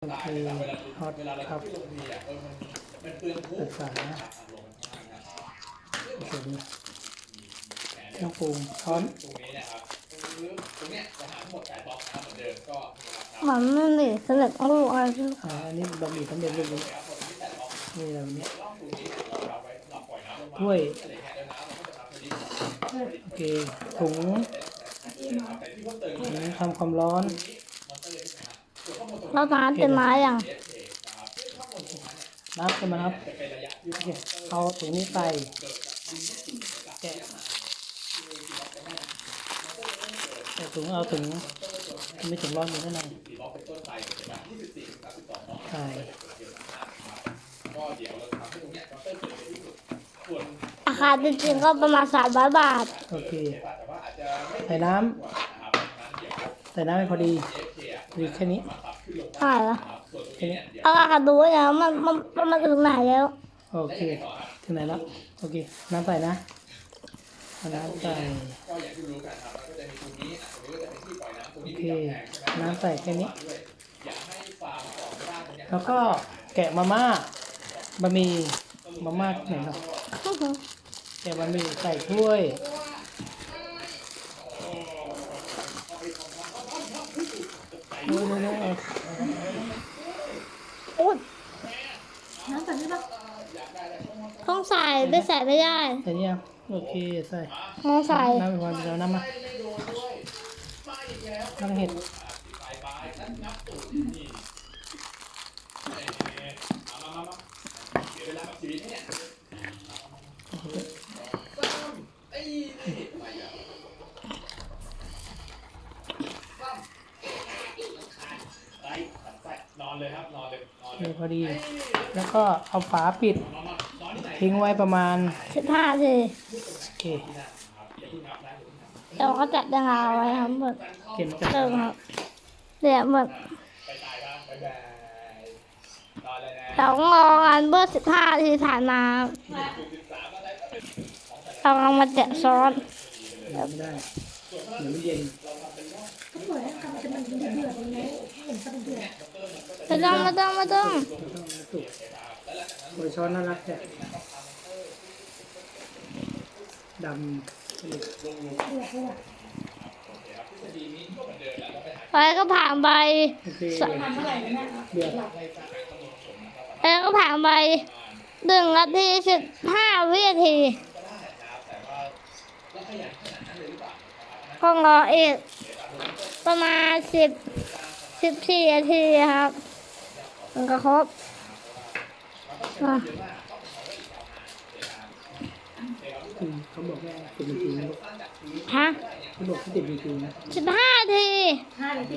โอเคฮอตครับศึกษาโอเคดีเครื่องปรุงช้อนมันไม่ได้สำเร็จรูปอะไรที่อ่าอันนี้บะหมี่สำเร็จรูปนี่นี่อะไรวะเนี่ยถ้วยโอเคถุงถุงทำความร้อน เราทานเป็นไม้อย่างนับกันมาครับโอเคเอาถุงนี้ใส่แกะแกะถุงเอาถุงไม่ถุงร้อนอยู่ข้างในใส่ราคาจริงๆก็ประมาณสามร้อยบาท โอเค ใส่น้ำใส่น้ำให้พอดีพอดีแค่นี้ เท่าไหร่ละแค่นี้เอาราคาดูไว้นะมันมันมันมันถึงไหนแล้ว โอเคถึงไหนแล้วโอเคน้ำใส่นะเอาน้ำใส่โอเคน้ำใส่แค่นี้ แล้วก็แกะมาม่าบะหมี่มาม่าไหนเนาะแกะบะหมี่ใส่ถ้วย โอ้ยเดี๋ยวๆเอาอุ้ยต้องใส่ไม่ใส่ไม่ได้ใส่ยังโอเคใส่ต้องใส่น้ำอีกวันเดียวน้ำมาน้ำเห็ด นอนเลยครับ นอนเลย นอน โอเคพอดี แล้วก็เอาฝาปิด ทิ้งไว้ประมาณสิบห้าทีโอเคเราก็จัดยังไงเอาไว้ครับหมดเก็บจากเติมครับเดี๋ยวหมดไปตายบ้างบ๊ายบายนอนเลยนะเรางอกันเบอร์สิบห้าทีผ่านมาเรากำลังมาแกะซอสไม่ได้เดี๋ยวมันเย็นไม่ต้องไม่ต้องไม่ต้อง สุกโดยช้อนน่ารักแค่ดำไปก็ผ่านไปไปก็ผ่านไปหนึ่งนาทีสิบห้าวินาทีก็รออีกประมาณสิบสิบสี่นาทีครับ มันก็ครบ อะเขาบอกว่าสิบนาทีนะฮะเขาบอกสิบนาทีนะสิบห้าทีห้านาที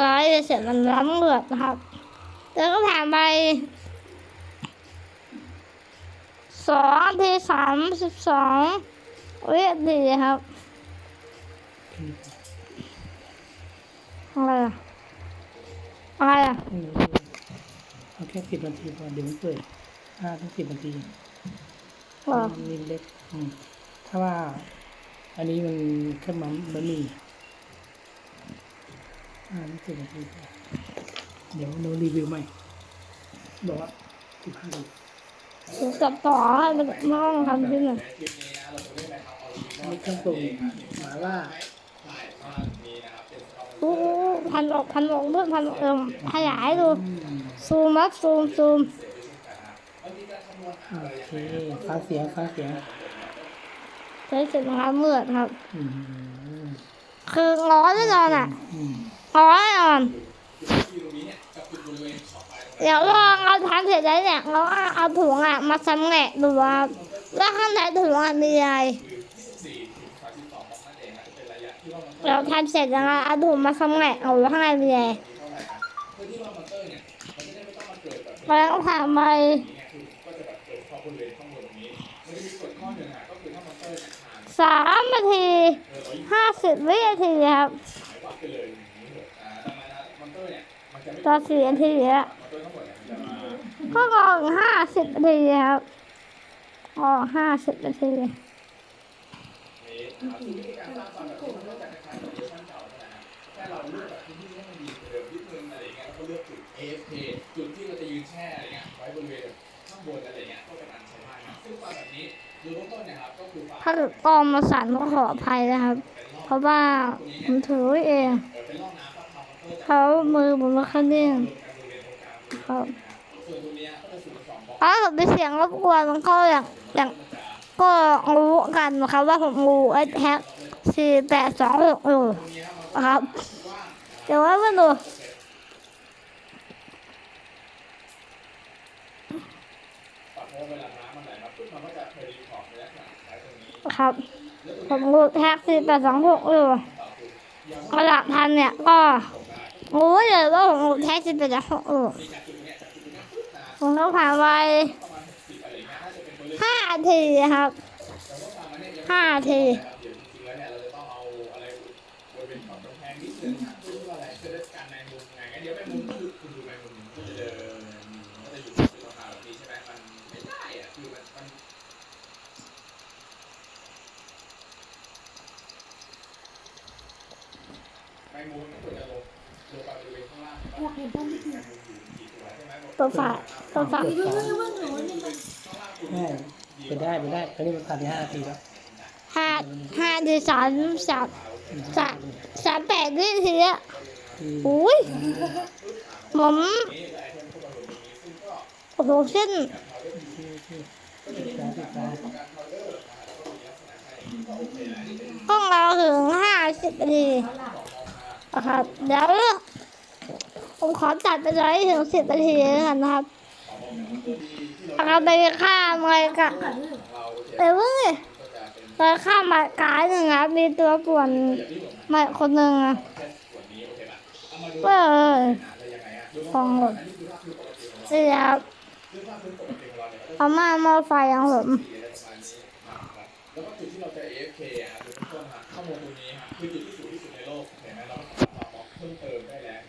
ร้อยเสร็จมันล้ำเหลือนะครับ แล้วก็ผ่านไปสองทีสามสิบสองวินาทีครับ อะไรอะอะไรอะไม่รู้เอาแค่สิบนาทีพอเดี๋ยวมันเปื่อยห้าถึงสิบนาทีเหรอนี่เล็กอืมถ้าว่า อันนี้มันแค่มัมบะหมี่ห้าถึงสิบนาทีพอเดี๋ยวเรารีวิวใหม่บอกว่าสิบห้านาทีเดี๋ยวจับต่อให้มันไม่ต้องทำที่หนึ่งนี่เครื่องปรุงหมาล่า อู้พันออกพันออกเพื่อนพันออกเออขยายดูอืมซูมครับซูมซูมโอเคฟังเสียงฟังเสียงใช้เสร็จนะครับเลือดครับอืมคือง้อแน่นอนอะอืมง้อแน่นอนเดี๋ยวลองเอาทำเสร็จแล้วเนี่ยเราก็เอาถุงอะมาสำแหละดูว่าว่าข้างในถุงอะมีอะไร เราทำเสร็จแล้วเอาถุงมาสำแหละเอาว่ข้างในมีอะไรแล้วผ่านไปสามนาทีห้าสิบวินาทีครับต่อสี่นาทีแล้วก็รออีกห้าสิบนาทีครับรอห้าสิบนาที บนอะไรเงี้ยก็เป็นอันใช้ได้นะซึ่งฟันแบบนี้โดยเบื้องต้นเนะครับก็คือฟันถ้าเกิดกองมาสั่นก็ขออภัยนะครับ เพราะว่าผมถือไว้เองเออเป็นร่องน้ำก็ทำมันก็จะเขามือผมไม่ค่อยนิ่งรวมกันบริเวณตรงกลางครับส่วนตรงเนี้ยก็จะสูงสองบล็อกถ้าเกิดมีเสียงรบกวนมันก็อย่างอย่างก็รู้กันนะครับว่าผมรู้ไอ้แท็กสี่แปดสองหกอยู่นะครับเดี๋ยวไว้มาดู ปรับเพราะเวลาน้ำมันไหลมาปุ๊บมันก็จะเคยรีพอร์ตในลักษณะ ครับ ผมรูแท็กซี่แต่สองหกอยู่กระดับพันเนี่ยก็รู้เลยว่าผมรูแท็กซี่แต่สองหกอยู่ผมต้องผ่านไปห้าทีครับห้าที ตัวฝาตัวฝาเปิดฝาได้ไปได้ไปได้ตอนนี้มันผ่านไปห้านาทีแล้วห้าห้านาทีสามสามสามสามแปดวินาทีอะที่อุ้ยผมโอ้โหเส้นที่ที่ที่ตาที่ตากล้องเราถึงห้าสิบนาทีนะครับเดี๋ยว ผมขอตัดไปเลยถึงสิบนาทีแล้วกันนะครับเราไปข้ามอะไรกันเอ้ยเว้ยไปข้ามากายหนึ่งครับมีตัวป่วนมาคนหนึ่งอะเว้ยฟองหมดเสียบเอามาหม้อไฟของผมแล้วก็จุดที่เราจะ AFK อะคือต้นฮะข้อมูลตรงนี้ฮะคือจุดที่สูงที่สุดในโลกเห็นไหมเราสามารถบล็อกเพิ่มเติมได้แล้ว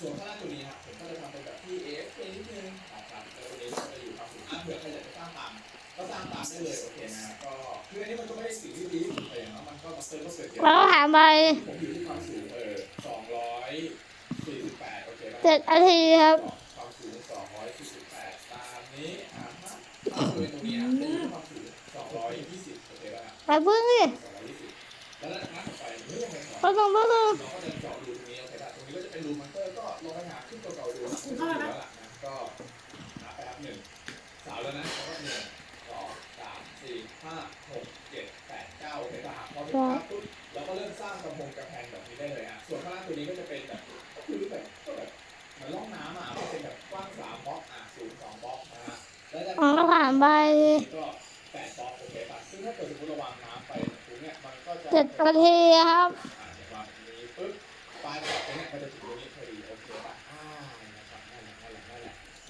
ส่วนข้างล่างตัวนี้ฮะผมก็จะทำเป็นแบบที่ AFK นิดนึงนะครับแล้วตัวนี้ก็จะอยู่ความสูงอะเผื่อใครอยากจะสร้างตามก็สร้างตามได้เลยโอเคนะก็คืออันนี้มันก็ไม่ได้สิ่งที่ดีที่สุดแต่อย่างน้อยมันก็มาเติมก็เกิดเยอะแล้วก็หาไปผมอยู่ที่ความสูงเออสองร้อยสี่สิบแปดโอเคป่ะเจ็ดนาทีครับความสูง248ตามนี้อ่าฮะบริเวณตรงนี้นะจะอยู่ที่ความสูง220โอเคป่ะไปเพิ่งดิ220แล้วนัดต่อไปเฮ้ยยังไงต่อก็ต้องก็ต้อง เก่าดูนะขึ้นแล้วนะก็หาไปครับหนึ่งสาวแล้วนะแล้วก็หนึ่งสองสามสี่ห้าหกเจ็ดแปดเก้าโอเคป่ะพอถึงครับปุ๊บเราก็เริ่มสร้างกำแพงกำแพงแบบนี้ได้เลยอะส่วนข้างล่างตัวนี้ก็จะเป็นแบบก็คือแบบก็แบบเหมือนร่องน้ำอะมันเป็นแบบกว้างสามบล็อกอะสูงสองบล็อกนะฮะแล้วจะผ่านไปก็แปดบล็อกโอเคป่ะซึ่งถ้าเกิดสมมติระวางน้ำไปตรงเนี้ยมันก็จะเจ็ดนาทีครับอ่าอย่างวางตรงนี้ปึ๊บปลายบล็อกตรงเนี้ยมันจะถึงตรงนี้พอดีโอเคป่ะ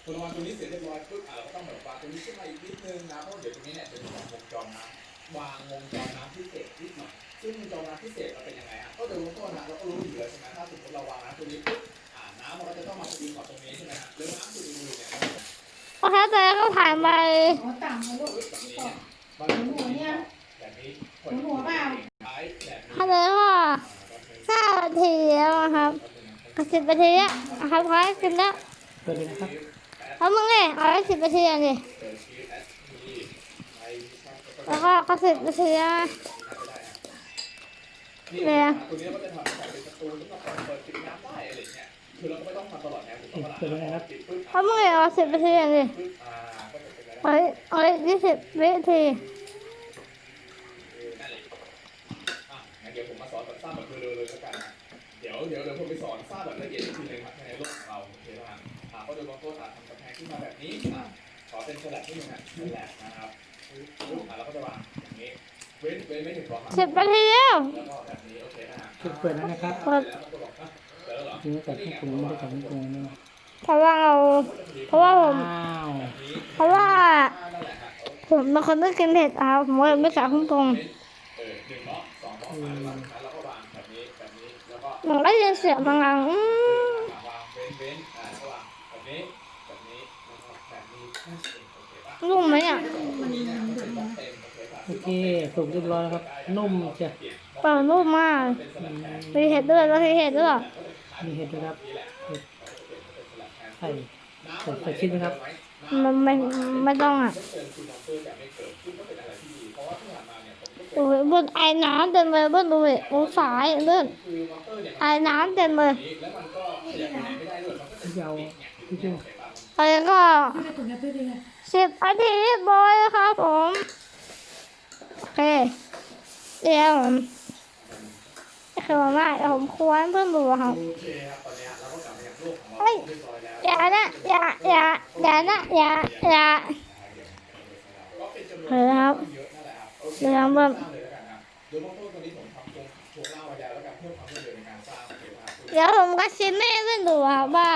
พอระวางตรงนี้เสร็จเรียบร้อยปึ๊บอะเราก็ต้องแบบวางตรงนี้ขึ้นมาอีกนิดนึงนะเพราะเดี๋ยวตรงนี้เนี่ยจะมีวางวงจรน้ำวางวงจรน้ำพิเศษนิดหน่อยซึ่งวงจรน้ำพิเศษเราเป็นยังไงอะก็โดยรวมต้นนะเราก็รู้อยู่แล้วใช่ไหมถ้าสมมติเราวางน้ำตรงนี้ปึ๊บอ่าน้ำมันก็จะต้องมาพอดีกับตรงนี้ใช่ไหมฮะหรือน้ำจุดอื่นๆเนี่ยโอเคแต่ก็ผ่านไปหัวต่ำเลยลูกแบบนี้เนี่ยมันจะมีแบบนี้คนหัวเปล่าท้ายแบบนี้ถ้าเลยก็ห้านาทีแล้วนะครับสิบนาทีอะครับพอให้กินแล้วเปิดเลยนะครับ เอามึงเลยเอาไว้สิบนาทีอะดิเปิดชีสแอดมีไอช่องก็แล้วก็ก็สิบนาทีอะนี่ตัวนี้ก็จะทำเป็นประตูที่มาเปิดปิดน้ำได้อะไรเงี้ยคือเราไม่ต้องทำตลอดนวถูกต้องปะล่ะปิดปึ๊บเอามึงเลยเอาสิบนาทีอะดิปึ๊บอ่าก็จะเป็นอะไรเอาเอายี่สิบวิทีเดี๋ยวผมมาสอนแบบสร้างแบบเร็วๆเลยล้วกัน เดี๋ยวเดี๋ยวเดี๋ยวผมไปสอนสร้างแบบละเอียดอีกทีนึงครับ สิบนาทีแล้วแล้วก็แบบนี้โอเคนะฮะเปิดเปิดแล้วนะครับเปิดแล้วก็บอกอะเสร็จแล้วเหรอจริงๆแต่ที่ผมไม่ได้ทำตรงนี้นะเพราะว่าเราเพราะว่าผม อ้าวแบบนี้เพราะว่าอ่านั่นแหละฮะผมเป็นคนไม่กินเผ็ดครับผมเลยไม่สาคุ้มตรงเออหนึ่งบล็อกสองบล็อกสามบล็อกแล้วก็วางแบบนี้แบบนี้แล้วก็หนูได้ยินเสียงบางอย่างอืมวางเว้นเว้นอ่าแล้วก็วางแบบนี้แบบนี้แล้วก็แบบนี้โอเคป่ะรุ่มไหมเนี่ยตรงนี้เนี่ยมันเป็นบล็อกเต็มโอเคป่ะ โอเคสุกเรียบร้อยแล้วครับ นุ่มเชียวเปิดรูปมากอืมมีเห็ดด้วยแล้วมีเห็ดด้วยมีเห็ดด้วยครับเห็ดใส่ใส่ใส่ชิ้นนะครับ มันไม่ไม่ต้องอะโอ้ยบนไอ้น้ำเต็มเลยบนดูดิโอ้สายเลื่อนไอ้น้ำเต็มเลยยาวจริงไปก็สิบนาทีเรียบร้อยแล้วครับผมโอ เคเดี๋ยวผมนี่คือมาม่าเดี๋ยวผมควรเพื่อนดูครับเฮ้ยอย่านะอย่าอย่าอย่านะอย่าอย่าเฮ้ยครับเดี๋ยวเบิ่มโดยเบื้องต้นตอนนี้ผมทำตรงโชว์เล่ามายาวแล้วกันเพิ่มความรวดเร็วในการสร้างโอเคครับเดี๋ยวผมก็ชิมให้เพื่อนดูครับว่า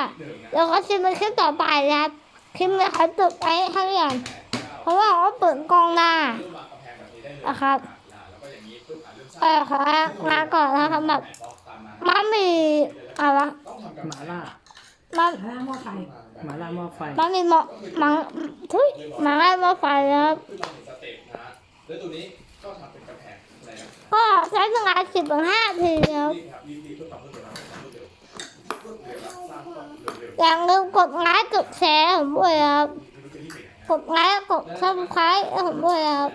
เดี๋ยวก็ชิมในคลิปต่อไปนะครับคลิปนี้เขาตึกไว้ให้ก่อนเพราะว่าเขาเปิดกล้องหน้า นี้ได้เลยนะครับแล้วก็อย่างนี้ปุ๊บอะเริ่มสเอร้างอขอลาก่อนนะครับแบบบล็อกตามมามันมีอะไรวะต้องทำๆกับหมาล่ามันหมาล่าหม้อไฟมันมีหมอมังทุยมังไล่มาไฟนะครับขึ้นมาหนึ่งสเต็ปนะแล้วตัวนี้ก็ทำเป็นกำแพงอะไรนะก็ใช้เวลาสิบถึงห้าทีครับรีบครับรีบรีบเพื่อความรวดเร็วนะความรวดเร็วรวดเร็วนะสร้างความรวดเร็วอย่าลืมกดไลค์กดแชร์ผมด้วยครับไม่รู้จะรีบไปไหนนะกดไลค์กดซับสไครต์ให้ผมด้วยครับ